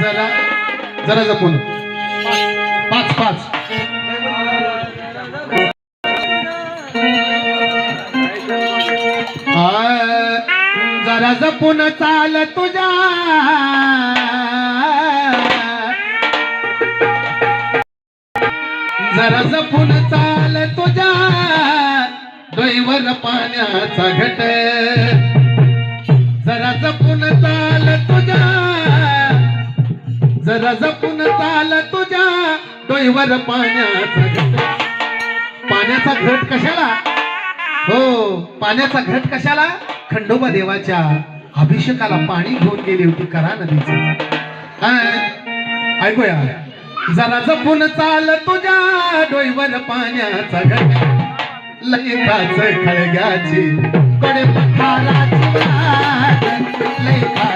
जरा जरा जपून. पाच पाच. जरा जपून चाल तुझ्या. जरा जपून चाल तुझ्या. डोईवर पाण्याचा घट. जरा जपून चाल तुझ्या. जपून चाल तुझ्या डोईवर पाण्याचा घट. पाण्याचा घट कशाला? हो पाण्याचा घट कशाला? खंडोबा देवाच्या अभिषेकाला पाणी घेऊन गेली होती करा नदीच. ऐकूया. जरा जपून चाल तुझ्या डोईवर पाण्याचा घट. लईकाच खळग्याची कडे पठाराची वाट